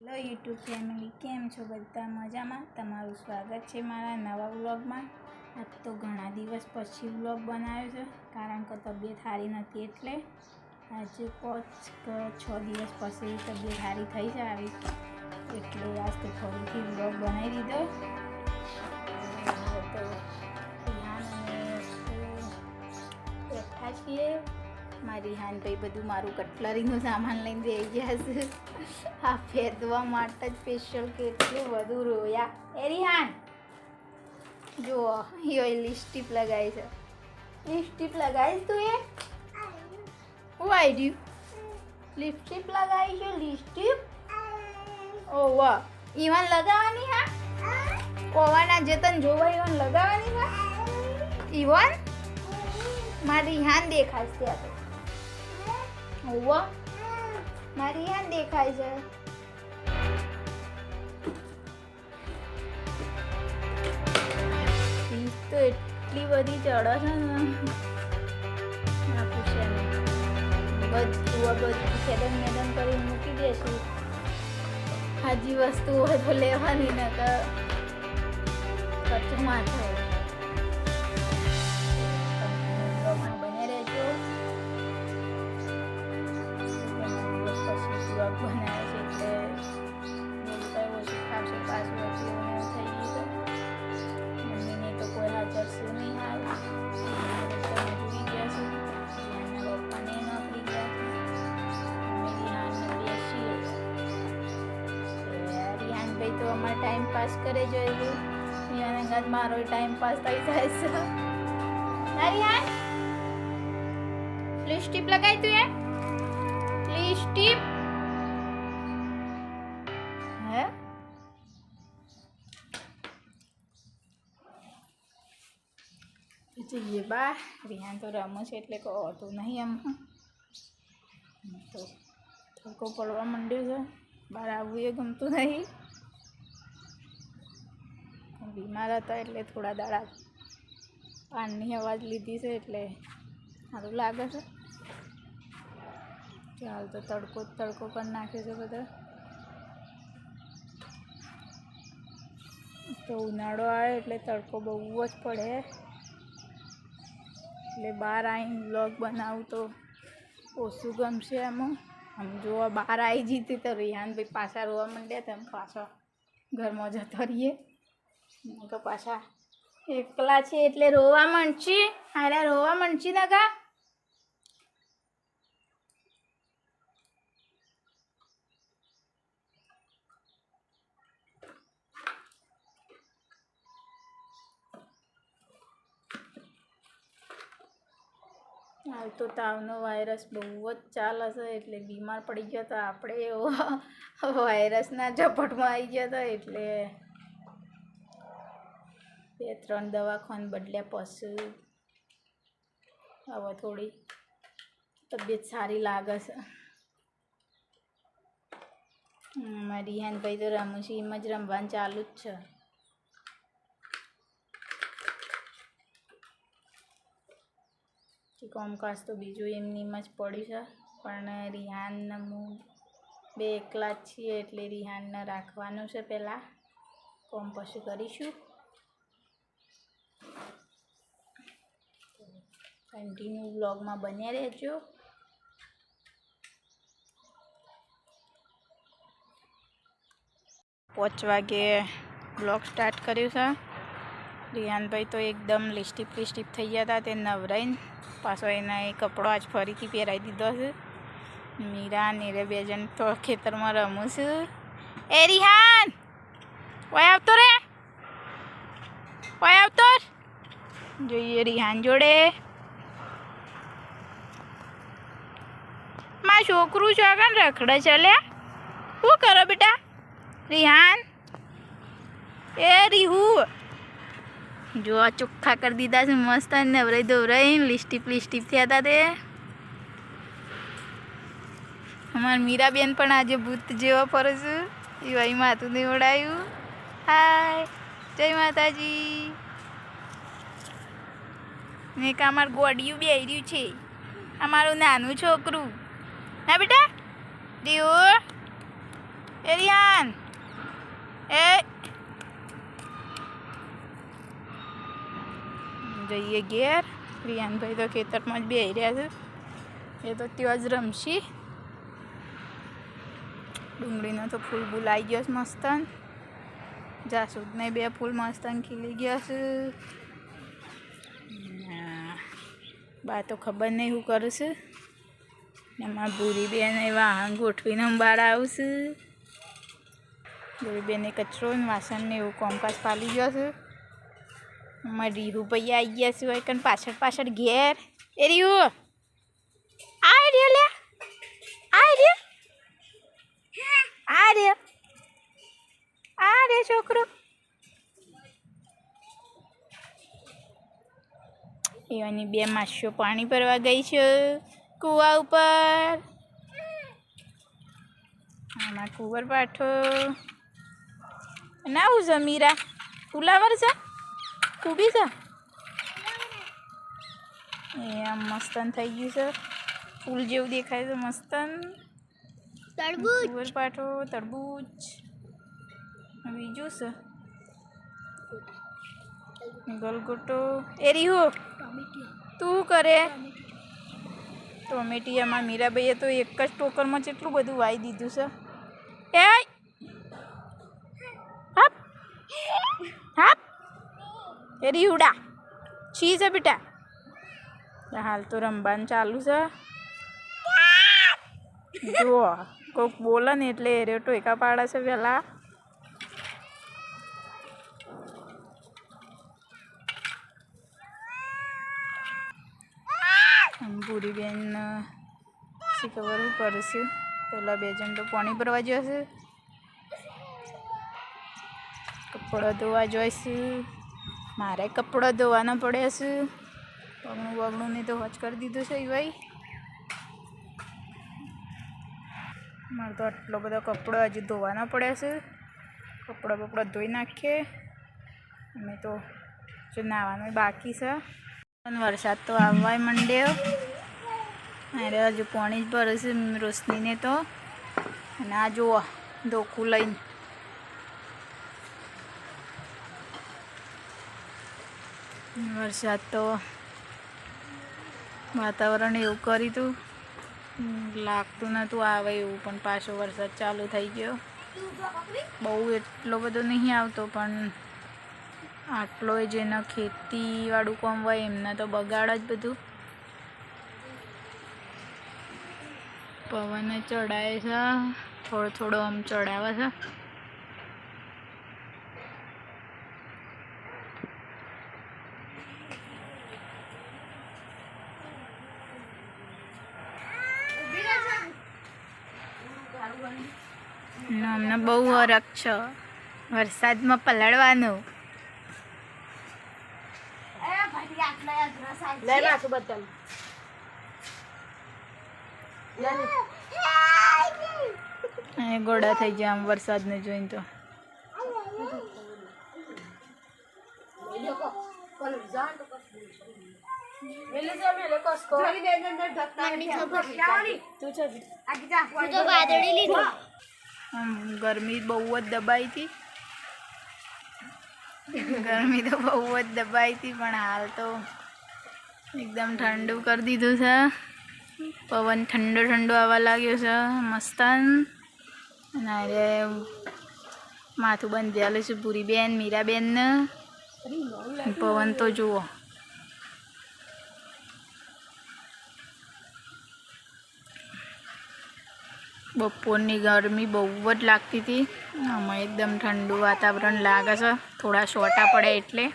Hello YouTube family, કેમ છો બધા? મજામાં? તમારું સ્વાગત છે મારા નવા વ્લોગમાં. આજ તો ઘણા દિવસ પછી વ્લોગ બનાવ્યો છે, કારણ કે તબિયત સારી નથી એટલે આજે પાંચ છ દિવસ પછી તબિયત સારી થઈ છે આવી એટલે આજ તો ફરીથી વ્લોગ બનાવી દીધો. મારી હાન ભાઈ બધું મારું કટલરીનું સામાન લઈને જઈ ગયા છે. આ ફેરવા માટે જ સ્પેશિયલ કેટલું બધું રોયા. એ રિહાન જુઓ યો લિપસ્ટિક લગાવી છે. લિપસ્ટિક લગાવીશ તું એ? હું આવી લિપસ્ટિક લગાવી છે લિપસ્ટિક ઓ વાહ. ઈવન લગાવવાની હા? કોવાના જે તને જોવા ઈવન લગાવવાની હા? ઈવન? મારી હાન દેખાશે છે ઓવા મારી યાદ દેખાય છે. તો એટલી બધી ચડે છે ને. ના પૂછે બધું આ બધું ખેદન મેદન કરી મૂકી દેશું. હાજી વસ્તુ હોય તો લેવાની ને કચું માથે. બ્લોગ બનાવે છે એટલે બોલતા ઓછું ખાશે પાછું હતું એવું એવું થઈ ગયું મમ્મીને તો કોઈ હાજર નહીં હાલ મજૂરી ગયા છે એના પપ્પાને નોકરી ગયા રિહાનભાઈ તો અમારે ટાઈમ પાસ કરે જોયેલું રિહાને ગાત મારો ટાઈમ પાસ થઈ જાય છે રિહાન લિપસ્ટિક લગાવી તું એ લિપસ્ટિક જઈએ બા રિહાન તો રમો છે એટલે કહો હતું નહીં એમ. તો તડકો પડવા માંડ્યો છે. બહાર આવવું એ ગમતું નહીં. બીમાર હતા એટલે થોડા દાડા પાનની અવાજ લીધી છે એટલે સારું લાગે છે. ચાલ તો તડકો તડકો પણ નાખ્યો છે બધા. તો ઉનાળો આવે એટલે તડકો બહુ જ પડે. એટલે બહાર આવીને બ્લોગ બનાવું તો ઓછું ગમશે એમાં આમ જોવા બહાર આવી જીતી તો રિહાનભાઈ પાછા રોવા માંડ્યા તેમ પાછા ઘરમાં જતો રહીએ. તો પાછા એકલા છે એટલે રોવા માંડશી? અરે રોવા માંડશી ના હાલ તો તાવનો વાયરસ બહુ જ ચાલે છે એટલે બીમાર પડી ગયો હતા આપણે એવો વાયરસના ઝપટમાં આવી ગયા હતા એટલે બે ત્રણ દવાખાન બદલ્યા પછી હવે થોડી તબિયત સારી લાગે છે. મારી રિહાનભાઈ તો રમું છું એમ જ રમવાનું ચાલુ જ છે. કે કોમકાસ તો બીજું એમનીમાં જ પડ્યું છે. પણ રિહાનને હું બે એકલા જ છીએ એટલે રિહાનને રાખવાનું છે પહેલાં. કોમ પછી કરીશું. કન્ટિન્યુ બ્લોગમાં બન્યા રહેજો. પાંચ વાગે બ્લોગ સ્ટાર્ટ કર્યું છે. રિહાનભાઈ તો એકદમ લિસ્ટીપ લિસ્ટીપ થઈ ગયા હતા, તે નવરાઈને પાછો એના એ કપડો આજ ફરીથી પહેરાવી દીધો છે. મીરા ને રે બે જણ તો ખેતરમાં રમું છું. એ રિહાન, ઓય આવતો રે. ઓય આવતો. જોઈએ રિહાન જોડે. માં છોકરું છો આગળ, રખડે ચાલ્યા શું કરો બેટા? રિહાન? એ રીહુ. જો આ ચોખ્ખા કરી દીધા છે મસ્ત નવરાઈ ધોવરાઈ. લિસ્ટીપ લિસ્ટીપ થયા હતા તે. અમારા મીરાબેન પણ આજે ભૂત જેવા ફરો છું. એ ભાઈ માથું દેવડાયું હાય, જય માતાજી. ને એક અમારું ગોડિયું બેર્યું છે. અમારું નાનું છોકરું. હા બેટા, દેવો. એરિયાન એ જઈએ ઘેર. રિયાનભાઈ તો ખેતરમાં જ બેહી રહ્યા છે. એ તો ત્યાં જ રમશી. ડુંગળીનો તો ફૂલ બોલાઈ ગયો છે મસ્તન. જાસૂદને બે ફૂલ મસ્તન ખીલી ગયા છે. બા તો ખબર નહીં હું કરું છું એમાં ભૂરી બેન એ વાહન ગોઠવીને બહાર આવશે. ભૂરી બેને કચરો ને વાસણ ને એવું કોમકાસ પાલી ગયો છે. એમાં રીહુ ભાઈ આવી ગયા છે હોય કણ પાછળ પાછળ ઘેર. એ રીહુ આ રહ્યો લે. આ રહ્યો. આ રહ્યો. આ રે છોકરો. એવાની બે માસીઓ પાણી ભરવા ગઈ છે કૂવા ઉપર. આમાં કુંવર પાઠો. ના હું છે ઉલાવર ફુલાવર છે છે એ આમ મસ્તન થઈ ગયું છે. ફૂલ જેવું દેખાય છે મસ્તન. તરબૂચ. પાઠો તરબૂચ. બીજું છે? ગલગોટો. એ રીહો તું કરે. ટોમેટીયામાં મીરાબાઈએ તો એક જ ટોકરમાં કેટલું બધું વાઈ દીધું છે. એ એ રીવડા છી છે બેટા? હાલ તો રમવાનું ચાલુ છે. જુઓ, કોક બોલે ને એટલે એરે ટોયકા પાડે છે પેલા ભૂરી બેન શી ખબર શું કરશે પેલા બે જણ તો પાણી ભરવા જોઈશે કપડાં ધોવા જોઈશે મારે કપડાં ધોવાના પડે છે. પગનું બગણું ને તો વોચ કરી દીધું છે ભાઈ મારે તો આટલો બધો કપડો હજી ધોવાના પડ્યા છે. કપડાં બપડા ધોઈ નાખીએ. અમે તો જો નાવાનું બાકી છે. પણ વરસાદ તો આવવાય માંડ્યો. અરે હજુ પાણી જ ભરે છે રોશનીને તો. અને આ જુઓ ધોખું લઈને. વરસાદ તો વાતાવરણ એવું કર્યું હતું લાગતું નહોતું આવે એવું, પણ પાછો વરસાદ ચાલુ થઈ ગયો. બહુ એટલો બધો નહીં આવતો, પણ આટલો જેને ખેતીવાળું કોમ હોય, એમને તો બગાડ જ બધું. પવન ચડાય છે, થોડો થોડો આમ ચડાવે છે. અમને બહુ હરખ છે. વરસાદમાં પલળવાનું. ગોળા થઈ ગયા આમ વરસાદને જોઈને તો. ગરમી બહુ જ દબાઈ હતી. ગરમી તો બહુ જ દબાઈ હતી પણ હાલ તો એકદમ ઠંડુ કરી દીધું છે. પવન ઠંડો ઠંડો આવવા લાગ્યો છે મસ્તાન. અને માથું બંધેલું છે પૂરી બેન મીરાબેન પવન તો જુઓ. બપોરની ગરમી બહુ જ લાગતી હતી. આમાં એકદમ ઠંડુ વાતાવરણ લાગે છે. થોડા છોટા પડે એટલે.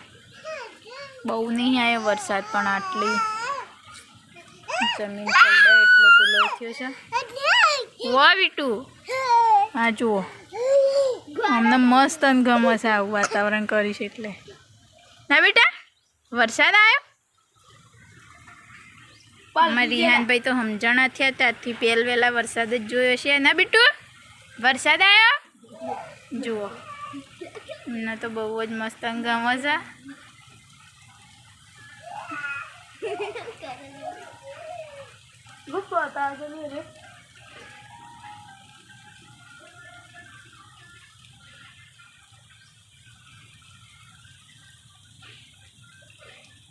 બહુ નહીં આવ્યો વરસાદ, પણ આટલી જમીન પલડે એટલો પેલો થયો છે. વાહ બીટુ હા, જુઓ. અમને મસ્ત અને ગમે છે આવું વાતાવરણ કરીશ એટલે. ના, બેટા, વરસાદ આવ્યો? અમે રિહાનભાઈ તો સમજણા થયા ત્યારથી પહેલ વહેલા વરસાદ જ જોયો છે. ના બીટું વરસાદ આવ્યો જુઓ. એમને તો બહુ જ મસ્ત હંગામો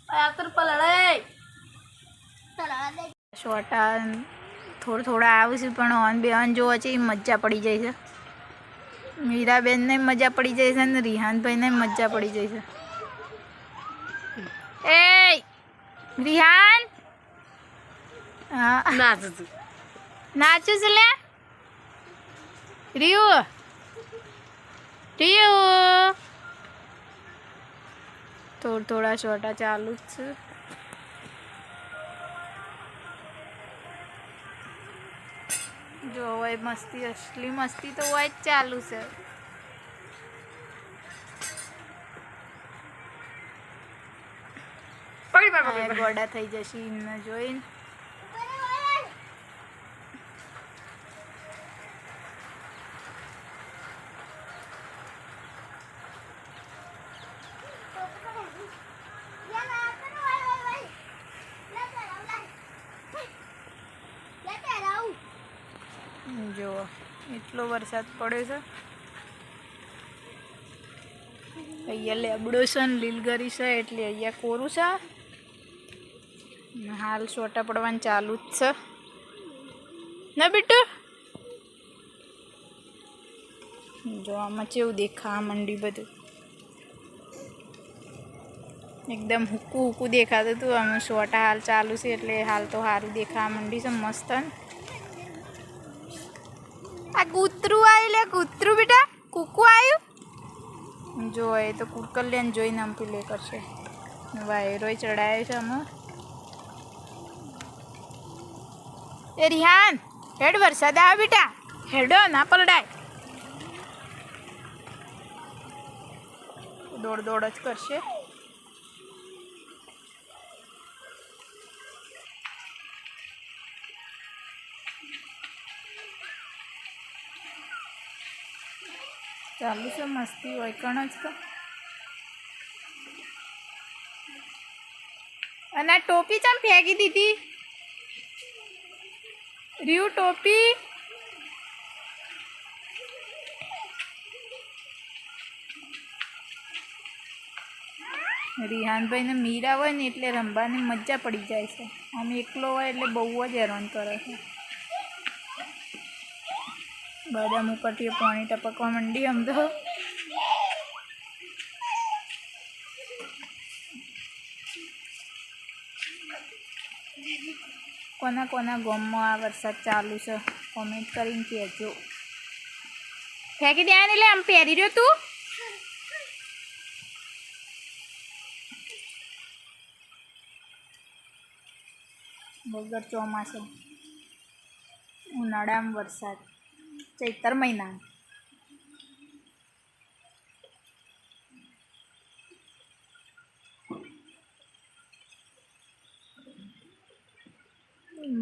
આ આકર પલડાય છોટા થોડા થોડા આવશે છે પણ ઓન બે ઓન જોવા છે મજા પડી જાય છે. મીરાબેનને મજા પડી જાય છે ને રિહાનભાઈને મજા પડી જાય છે. એ રિહાન! હા. ના નાચું છે લે. રિયુ. રિયુ. થોડા થોડા છોટા ચાલુ જ છે. જો હવે મસ્તી અસલી મસ્તી તો હોય જ ચાલુ છે. ગોડા થઈ જશે એમને જોઈને. જો એટલો વરસાદ પડે છે. અહીંયા લેબડો છે ને લીલગરી છે, એટલે અહીંયા કોરું છે. હાલ સોટા પડવાનું ચાલુ જ છે. ના બેટા? જો આમાં કેવું દેખા મંડી બધું. એકદમ હુકું હુકું દેખાતું હતું, આમાં સોટા હાલ ચાલુ છે, એટલે હાલ તો સારું દેખાવા મંડી છે, મસ્ત ને. આ કૂતરું આવ્યું લે, કૂતરું બેટા? કૂકું આવ્યું? જો એ તો કુકલ્યાને જોઈને આમ પેલે કરશે. વાયરોય ચડાયો છે આમાં. એ રિહાન, હેડ વરસાદ આવે બેટા. હેડો, ના પલડાય. દોડ દોડ જ કરશે. ચાલુ છે, મસ્તી હોય કણ જ તો અને આ ટોપી ચમ ફેંકી દીધી? રીયુ ટોપી? રિહાનભાઈ ને મીરા હોય ને એટલે રમવાની મજા પડી જાય છે. આમ એકલો હોય એટલે બહુ જ હેરાન કરે છે. બદામ ઉપરથી પાણી ટપકવા માંડી આમ તો. કોના કોના ગામમાં આ વરસાદ ચાલુ છે? કોમેન્ટ કરીને કહેજો. ફેંકી દે એટલે લે આમ પહેરી રહ્યો તું. વગર ચોમાસે ઉનાળામાં વરસાદ. ચૈતર મહિના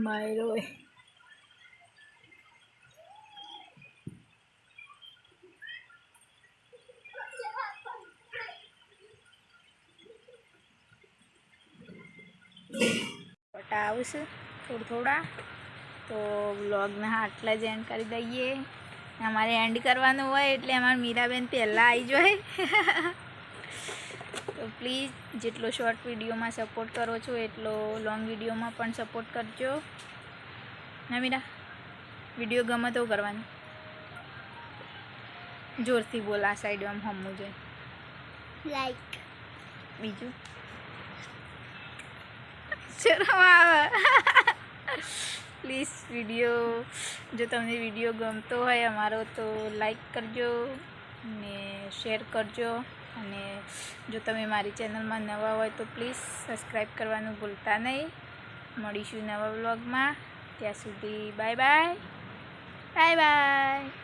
માયરો એ. ફોટા આવશે થોડા થોડા તો વ્લોગને આટલા જ એન્ડ કરી દઈએ. અમારે એન્ડ કરવાનું હોય એટલે અમારે મીરાબેન પહેલાં આવી જાય. તો પ્લીઝ જેટલો શોર્ટ વિડીયોમાં સપોર્ટ કરો છો એટલો લોંગ વિડીયોમાં પણ સપોર્ટ કરજો. ના મીરા? વીડિયો ગમે તો કરવાનું. જોરથી બોલ આ સાઈડ આમ હમવું જોઈએ લાઈક બીજું? શરમ આવે. પ્લીઝ વીડિયો, જો તમને વીડિયો ગમતો હોય અમારો તો લાઈક કરજો ને શેર કરજો. અને જો તમે મારી ચેનલમાં નવા હોય તો પ્લીઝ સબસ્ક્રાઈબ કરવાનું ભૂલતા નહીં. મળીશું નવા વ્લોગમાં. ત્યાં સુધી બાય બાય. Bye bye.